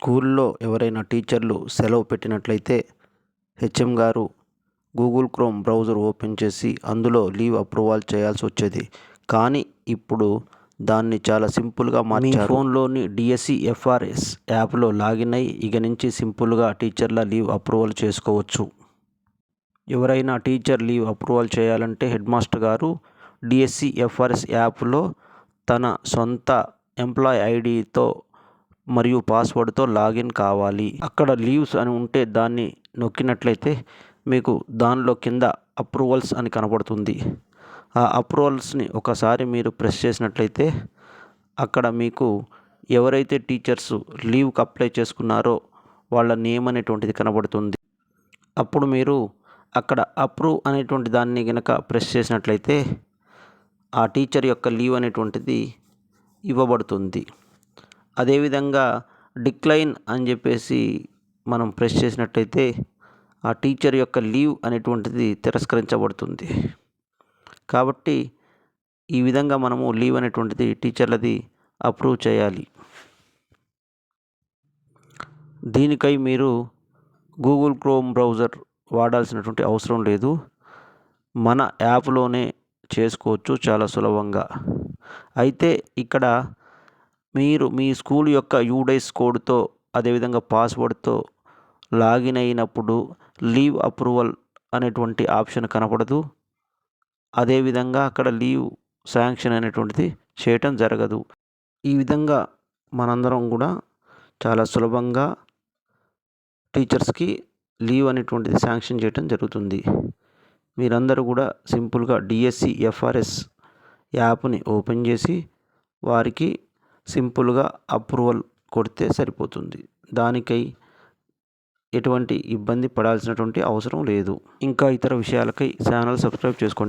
స్కూల్లో ఎవరైనా టీచర్లు సెలవు పెట్టినట్లయితే హెచ్ఎం గారు గూగుల్ క్రోమ్ బ్రౌజర్ ఓపెన్ చేసి అందులో లీవ్ అప్రూవల్ చేయాల్సి వచ్చేది. కానీ ఇప్పుడు దాన్ని చాలా సింపుల్గా మార్చారు. ఫోన్లోని డిఎస్సి ఎఫ్ఆర్ఎస్ యాప్లో లాగిన్ అయ్యి ఇక నుంచి సింపుల్గా టీచర్ల లీవ్ అప్రూవల్ చేసుకోవచ్చు. ఎవరైనా టీచర్ లీవ్ అప్రూవల్ చేయాలంటే హెడ్ మాస్టర్ గారు డిఎస్సి ఎఫ్ఆర్ఎస్ యాప్లో తన సొంత ఎంప్లాయ్ ఐడితో మరియు పాస్వర్డ్తో లాగిన్ కావాలి. అక్కడ లీవ్స్ అని ఉంటే దాన్ని నొక్కినట్లయితే మీకు దానిలో కింద అప్రూవల్స్ అని కనబడుతుంది. ఆ అప్రూవల్స్ని ఒకసారి మీరు ప్రెస్ చేసినట్లయితే అక్కడ మీకు ఎవరైతే టీచర్స్ లీవ్కి అప్లై చేసుకున్నారో వాళ్ళ నేమ్ అనేటువంటిది కనబడుతుంది. అప్పుడు మీరు అక్కడ అప్రూవ్ అనేటువంటి దాన్ని కనుక ప్రెస్ చేసినట్లయితే ఆ టీచర్ యొక్క లీవ్ అనేటువంటిది ఇవ్వబడుతుంది. అదేవిధంగా డిక్లైన్ అని చెప్పేసి మనం ప్రెస్ చేసినట్టయితే ఆ టీచర్ యొక్క లీవ్ అనేటువంటిది తిరస్కరించబడుతుంది. కాబట్టి ఈ విధంగా మనము లీవ్ అనేటువంటిది టీచర్లది అప్రూవ్ చేయాలి. దీనికై మీరు గూగుల్ క్రోమ్ బ్రౌజర్ వాడాల్సినటువంటి అవసరం లేదు. మన యాప్లోనే చేసుకోవచ్చు చాలా సులభంగా. అయితే ఇక్కడ మీరు మీ స్కూల్ యొక్క యూడైస్ కోడ్తో అదేవిధంగా పాస్వర్డ్తో లాగిన్ అయినప్పుడు లీవ్ అప్రూవల్ అనేటువంటి ఆప్షన్ కనపడదు. అదేవిధంగా అక్కడ లీవ్ శాంక్షన్ అనేటువంటిది చేయటం జరగదు. ఈ విధంగా మనందరం కూడా చాలా సులభంగా టీచర్స్కి లీవ్ అనేటువంటిది శాంక్షన్ చేయటం జరుగుతుంది. మీరందరూ కూడా సింపుల్గా డిఎస్సి ఎఫ్ఆర్ఎస్ యాప్ని ఓపెన్ చేసి వారికి సింపుల్గా అప్రూవల్ కొడితే సరిపోతుంది. దానికై ఎటువంటి ఇబ్బంది పడాల్సినటువంటి అవసరం లేదు. ఇంకా ఇతర విషయాలకై ఛానల్ సబ్స్క్రైబ్ చేసుకోండి.